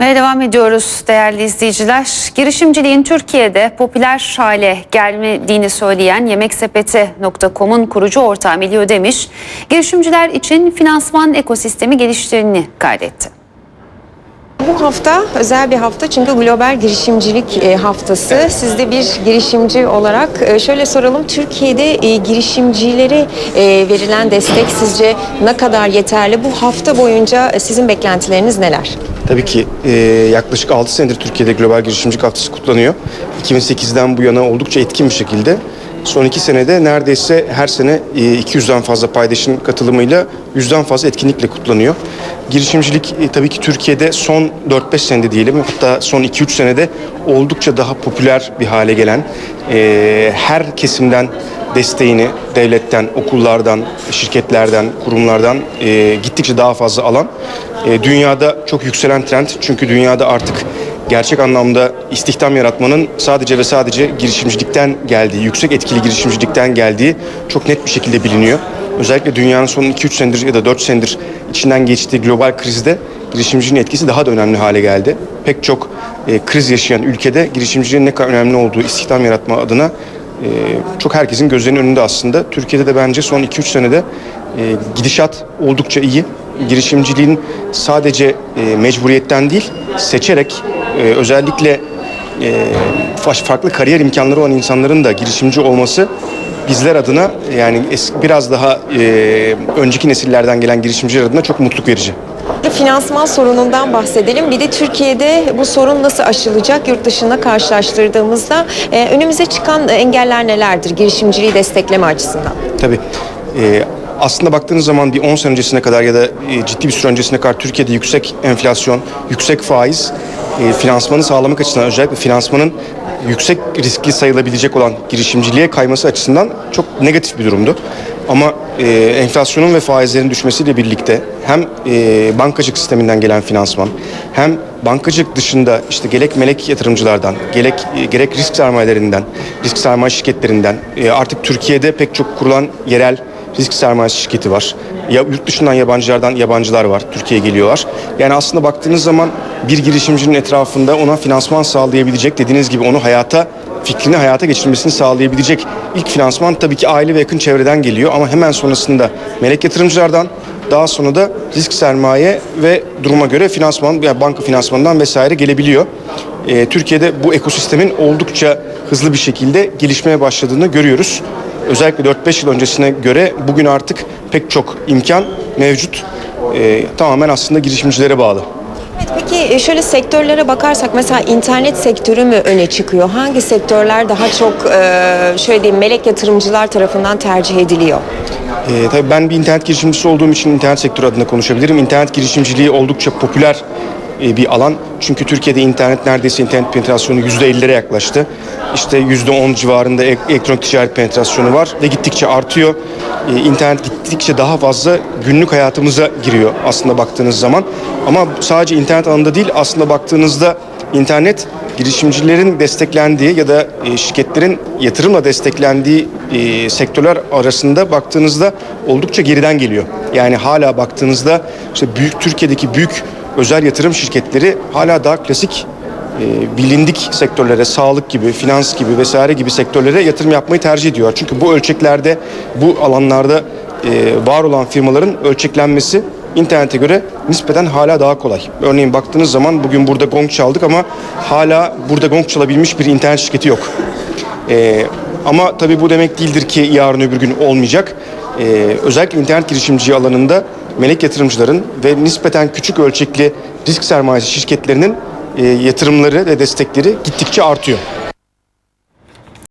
Ve devam ediyoruz değerli izleyiciler. Girişimciliğin Türkiye'de popüler hale gelmediğini söyleyen yemeksepeti.com'un kurucu ortağı Melih Ödemiş, girişimciler için finansman ekosistemi geliştiğini kaydetti. Bu hafta özel bir hafta çünkü global girişimcilik e, haftası. Siz de bir girişimci olarak e, şöyle soralım. Türkiye'de e, girişimcilere verilen destek sizce ne kadar yeterli? Bu hafta boyunca sizin beklentileriniz neler? Tabii ki e, yaklaşık 6 senedir Türkiye'de Global Girişimcilik Haftası kutlanıyor. 2008'den bu yana oldukça etkin bir şekilde. Son iki senede neredeyse her sene e, 200'den fazla paydaşın katılımıyla 100'den fazla etkinlikle kutlanıyor. Girişimcilik e, tabii ki Türkiye'de son 4-5 senede diyelim hatta son 2-3 senede oldukça daha popüler bir hale gelen e, her kesimden desteğini devletten, okullardan, şirketlerden, kurumlardan e, gittikçe daha fazla alan e, dünyada çok yükselen trend. Çünkü dünyada artık gerçek anlamda istihdam yaratmanın sadece ve sadece girişimcilikten geldiği, yüksek etkili girişimcilikten geldiği çok net bir şekilde biliniyor. Özellikle dünyanın son 2-3 senedir ya da 4 senedir içinden geçtiği global krizde girişimciliğin etkisi daha da önemli hale geldi. Pek çok e, kriz yaşayan ülkede girişimciliğin ne kadar önemli olduğu istihdam yaratma adına e, çok herkesin gözlerinin önünde aslında. Türkiye'de de bence son 2-3 senede e, gidişat oldukça iyi. Girişimciliğin sadece e, mecburiyetten değil, seçerek e, özellikle e, fa- farklı kariyer imkanları olan insanların da girişimci olması bizler adına yani es- biraz daha e, önceki nesillerden gelen girişimciler adına çok mutluluk verici. Finansman sorunundan bahsedelim. Bir de Türkiye'de bu sorun nasıl aşılacak yurt dışında karşılaştırdığımızda e, önümüze çıkan engeller nelerdir girişimciliği destekleme açısından? Tabii. Ee, aslında baktığınız zaman bir 10 sene öncesine kadar ya da e, ciddi bir süre öncesine kadar Türkiye'de yüksek enflasyon, yüksek faiz, e, finansmanı sağlamak açısından özellikle finansmanın yüksek riskli sayılabilecek olan girişimciliğe kayması açısından çok negatif bir durumdu. Ama e, enflasyonun ve faizlerin düşmesiyle birlikte hem e, bankacılık sisteminden gelen finansman hem bankacılık dışında işte gerek melek yatırımcılardan, gerek e, gerek risk sermayelerinden, risk sermaye şirketlerinden e, artık Türkiye'de pek çok kurulan yerel risk sermaye şirketi var. Ya yurt dışından yabancılardan yabancılar var. Türkiye'ye geliyorlar. Yani aslında baktığınız zaman bir girişimcinin etrafında ona finansman sağlayabilecek dediğiniz gibi onu hayata fikrini hayata geçirmesini sağlayabilecek ilk finansman tabii ki aile ve yakın çevreden geliyor ama hemen sonrasında melek yatırımcılardan daha sonra da risk sermaye ve duruma göre finansman yani banka finansmanından vesaire gelebiliyor. Ee, Türkiye'de bu ekosistemin oldukça hızlı bir şekilde gelişmeye başladığını görüyoruz. Özellikle 4-5 yıl öncesine göre bugün artık pek çok imkan mevcut. Ee, tamamen aslında girişimcilere bağlı. Peki e, şöyle sektörlere bakarsak mesela internet sektörü mü öne çıkıyor? Hangi sektörler daha çok e, şöyle diyeyim melek yatırımcılar tarafından tercih ediliyor? Ee, tabii ben bir internet girişimcisi olduğum için internet sektörü adına konuşabilirim. İnternet girişimciliği oldukça popüler e, bir alan. Çünkü Türkiye'de internet neredeyse internet penetrasyonu %50'lere yaklaştı. İşte %10 civarında ek- elektronik ticaret penetrasyonu var ve gittikçe artıyor. Ee, İnternet gittikçe daha fazla günlük hayatımıza giriyor aslında baktığınız zaman. Ama sadece internet alanında değil aslında baktığınızda internet girişimcilerin desteklendiği ya da e, şirketlerin yatırımla desteklendiği e, sektörler arasında baktığınızda oldukça geriden geliyor. Yani hala baktığınızda işte büyük Türkiye'deki büyük özel yatırım şirketleri hala daha klasik e, bilindik sektörlere, sağlık gibi, finans gibi vesaire gibi sektörlere yatırım yapmayı tercih ediyor. Çünkü bu ölçeklerde, bu alanlarda e, var olan firmaların ölçeklenmesi internete göre nispeten hala daha kolay. Örneğin baktığınız zaman bugün burada gong çaldık ama hala burada gong çalabilmiş bir internet şirketi yok. Ee, ama tabii bu demek değildir ki yarın öbür gün olmayacak. Ee, özellikle internet girişimciliği alanında melek yatırımcıların ve nispeten küçük ölçekli risk sermayesi şirketlerinin e, yatırımları ve destekleri gittikçe artıyor.